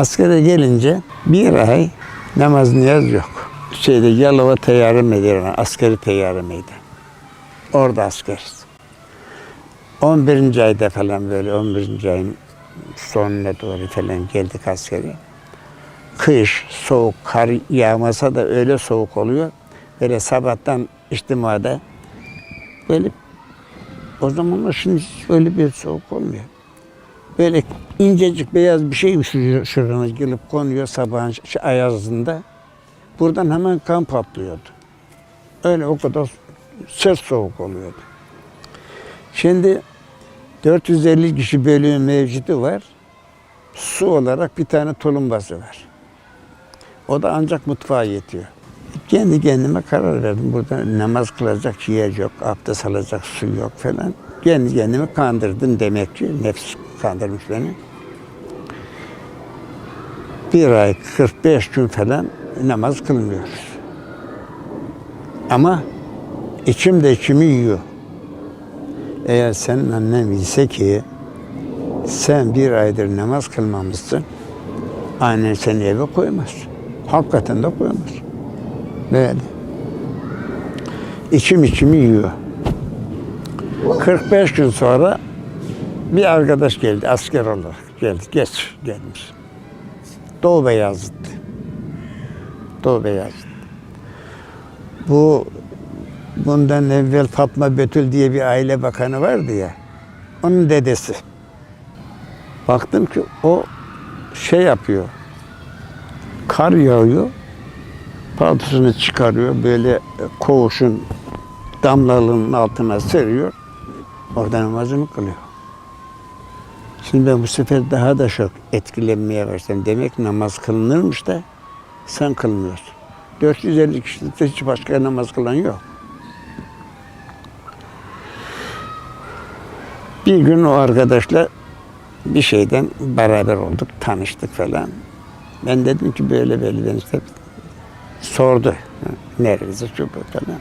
Askere gelince bir ay namaz niyaz yok. Şeyde Yalova Teyyare Meydanı, askeri teyyare meydanı. Orada askeriz. 11. ayda falan böyle 11. ayın sonuna doğru falan geldik askere. Kış, soğuk, kar yağmasa da öyle soğuk oluyor. Böyle sabahtan içtimada böyle o zamanlar şimdi öyle bir soğuk olmuyor. Böyle incecik beyaz bir şey şur- şurana gelip konuyor sabahın ayazında. Buradan hemen kan patlıyordu. Öyle o kadar sert soğuk oluyordu. Şimdi 450 kişi bölüğü mevcudu var. Su olarak bir tane tulumbası var. O da ancak mutfağa yetiyor. Kendi kendime karar verdim. Burada namaz kılacak yer yok, abdest alacak su yok falan. Kendi kendimi kandırdım demek ki. Nefs kandırmış beni. Bir ay 45 gün falan namaz kılmıyoruz. Ama içim de içimi yiyor. Eğer senin annen bilse ki sen bir aydır namaz kılmamışsın, annen seni eve koymaz. Hakikaten de koymaz. Böyle. İçim içimi yiyor. 45 gün sonra bir arkadaş geldi asker olarak geldi. Geç gelmiş. Doğu Beyazıt'tı. Doğu Beyazıt. Bu bundan evvel Fatma Betül diye bir aile bakanı vardı ya. Onun dedesi. Baktım ki o şey yapıyor. Kar yağıyor. Paltosunu çıkarıyor. Böyle koğuşun damlalığının altına seriyor. Orada namazını kılıyor. Şimdi ben bu sefer daha da çok etkilenmeye başladım. Demek namaz kılınırmış da sen kılmıyorsun. 450 kişilikte hiç başka namaz kılan yok. Bir gün o arkadaşla bir şeyden beraber olduk, tanıştık falan. Ben dedim ki böyle böyle ben işte sordu. Neresi şu falan.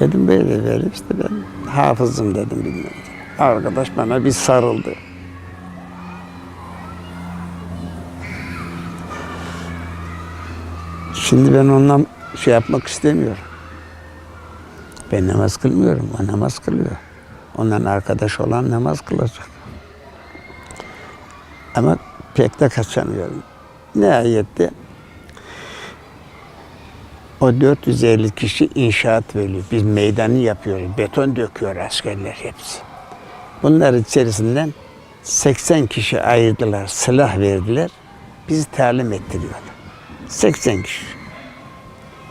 Dedim böyle böyle işte ben hafızım dedim bilmem. Arkadaş bana bir sarıldı. Şimdi ben ondan şey yapmak istemiyorum. Ben namaz kılmıyorum, o namaz kılıyor. Ondan arkadaş olan namaz kılacak. Ama pek de kaçamıyorum. Nihayette o 450 kişi inşaat bölüyor. Biz meydanı yapıyoruz. Beton döküyor askerler hepsi. Bunlar içerisinden 80 kişi ayırdılar, silah verdiler. Bizi talim ettiriyorlar. 80 kişi.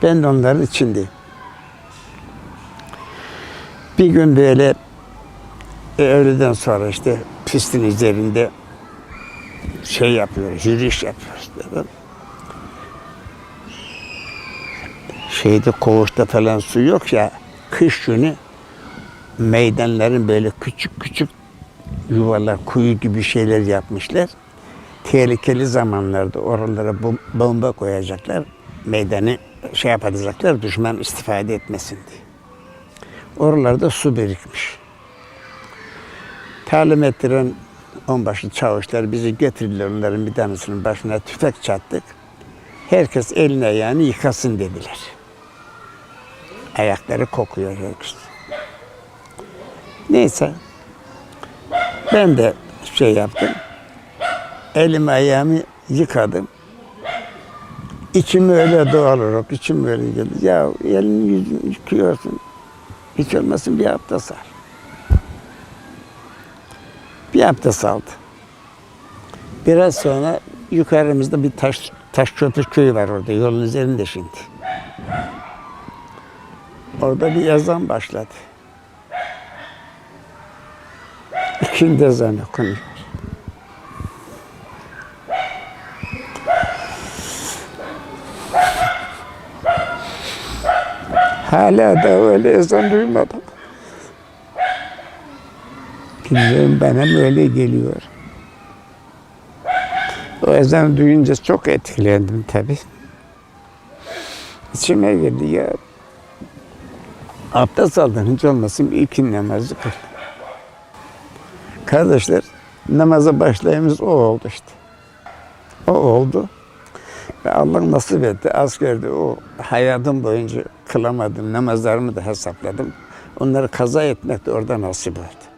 Ben de onların içindeyim. Bir gün böyle e, öğleden sonra işte pistin üzerinde şey yapıyoruz, yürüyüş yapıyoruz. Dedim. Şeyde koğuşta falan su yok ya, kış günü meydanların böyle küçük küçük yuvalar, kuyu gibi şeyler yapmışlar. Tehlikeli zamanlarda oralara bom- bomba koyacaklar. Meydanı şey yapacaklar, düşman istifade etmesin diye. Oralarda su birikmiş. Talim ettiren onbaşı çavuşlar bizi getirdiler onların bir tanesinin başına tüfek çattık. Herkes elini ayağını yıkasın dediler. Ayakları kokuyor herkes. Neyse. Ben de şey yaptım. Elimi ayağımı yıkadım. İçim öyle doğal olarak, içim öyle geldi. Ya elini yüzünü yıkıyorsun. Hiç olmasın bir abdest al. Bir abdest aldı. Biraz sonra yukarımızda bir taş taş köprü köyü var orada yolun üzerinde şimdi. Orada bir yazan başladı. İkindi ezanı okunuyor. Hala da öyle ezan duymadım. Bilmiyorum bana öyle geliyor. O ezan duyunca çok etkilendim tabii. İçime girdi ya. Abdest aldın hiç olmasın bir iki namazı kıl. Kardeşler namaza başlayımız o oldu işte. O oldu. Ve Allah nasip etti. Askerde o hayatım boyunca kılamadım. Namazlarımı da hesapladım. Onları kaza etmek de orada nasip oldu.